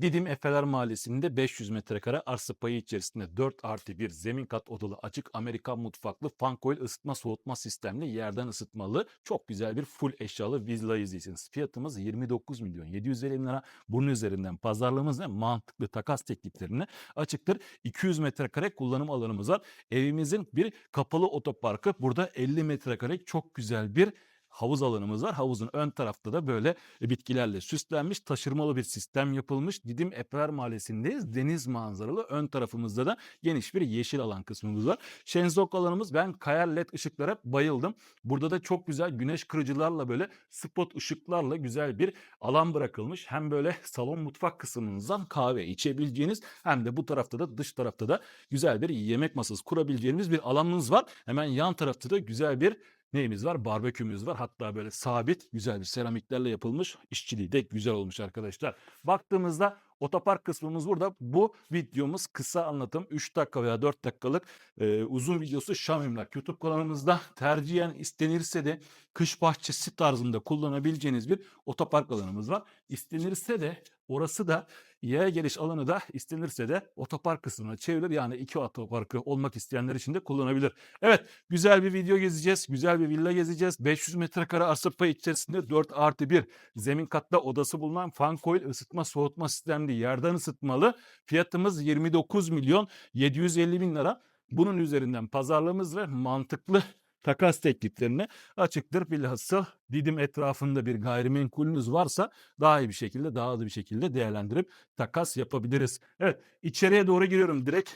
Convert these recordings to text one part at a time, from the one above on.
Didim Efeler Mahallesi'nde 500 metrekare arsa payı içerisinde 4 artı 1 zemin kat odalı açık Amerikan mutfaklı fan coil ısıtma soğutma sistemli yerden ısıtmalı çok güzel bir full eşyalı villa izleyeceksiniz. Fiyatımız 29 milyon 750 bin lira. Bunun üzerinden pazarlığımız ve mantıklı takas tekliflerine açıktır. 200 metrekare kullanım alanımız var. Evimizin bir kapalı otoparkı. Burada 50 metrekare çok güzel bir havuz alanımız var. Havuzun ön tarafta da böyle bitkilerle süslenmiş taşırmalı bir sistem yapılmış. Didim Eper Mahallesi'ndeyiz. Deniz manzaralı. Ön tarafımızda da geniş bir yeşil alan kısmımız var. Şenzok alanımız ben kayar led ışıklara bayıldım. Burada da çok güzel güneş kırıcılarla böyle spot ışıklarla güzel bir alan bırakılmış. Hem böyle salon mutfak kısmınızdan kahve içebileceğiniz hem de bu tarafta da dış tarafta da güzel bir yemek masası kurabileceğiniz bir alanınız var. Hemen yan tarafta da güzel bir neyimiz var? Barbekümüz var. Hatta böyle sabit güzel bir seramiklerle yapılmış. İşçiliği de güzel olmuş arkadaşlar. Baktığımızda otopark kısmımız burada. Bu videomuz kısa anlatım 3 dakika veya 4 dakikalık e, uzun videosu Şam Emlak YouTube kanalımızda tercihen istenirse de kış bahçesi tarzında kullanabileceğiniz bir otopark alanımız var. İstenirse de orası da yaya geliş alanı da istenirse de otopark kısmına çevrilir. Yani iki otoparkı olmak isteyenler için de kullanabilir. Evet güzel bir video gezeceğiz. Güzel bir villa gezeceğiz. 500 metrekare arsa payı içerisinde 4 artı 1 zemin katta odası bulunan fan coil ısıtma soğutma sistemli yerden ısıtmalı. Fiyatımız 29 milyon 750 bin lira. Bunun üzerinden pazarlığımız ve mantıklı takas tekliflerine açıktır. Bilhassa Didim etrafında bir gayrimenkulünüz varsa daha iyi bir şekilde, daha hızlı bir şekilde değerlendirip takas yapabiliriz. Evet, içeriye doğru giriyorum direkt.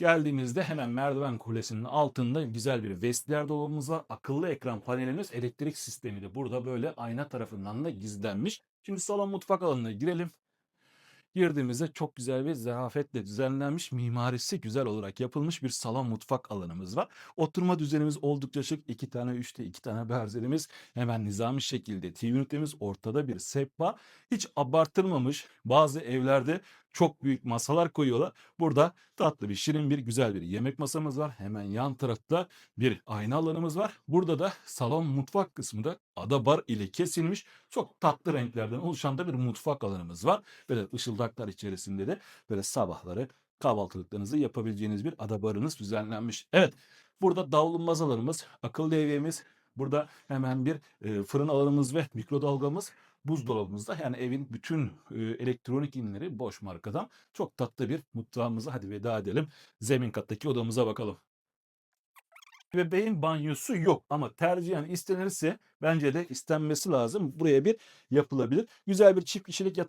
Geldiğimizde hemen merdiven kulesinin altında güzel bir vestiyer dolabımız var. Akıllı ekran panelimiz, elektrik sistemi de burada böyle ayna tarafından da gizlenmiş. Şimdi salon mutfak alanına girelim. Girdiğimizde çok güzel bir zarafetle düzenlenmiş, mimarisi güzel olarak yapılmış bir salon mutfak alanımız var. Oturma düzenimiz oldukça şık. iki tane, üçte iki tane berzerimiz. Hemen nizami şekilde TV ünitemiz ortada bir sehpa. Hiç abartılmamış. Bazı evlerde çok büyük masalar koyuyorlar. Burada tatlı bir, şirin bir, güzel bir yemek masamız var. Hemen yan tarafta bir ayna alanımız var. Burada da salon mutfak kısmında ada bar ile kesilmiş çok tatlı renklerden oluşan da bir mutfak alanımız var. Böyle ışıldaklar içerisinde de böyle sabahları kahvaltılıklarınızı yapabileceğiniz bir ada barınız düzenlenmiş. Evet burada davulun masalarımız, akıllı devriyemiz, burada hemen bir fırın alanımız ve mikrodalgamız buzdolabımızda yani evin bütün e, elektronik ürünleri boş markadan çok tatlı bir mutfağımıza hadi veda edelim. Zemin kattaki odamıza bakalım. Bebeğin banyosu yok ama tercihen istenirse bence de istenmesi lazım. Buraya bir yapılabilir. Güzel bir çift kişilik yatak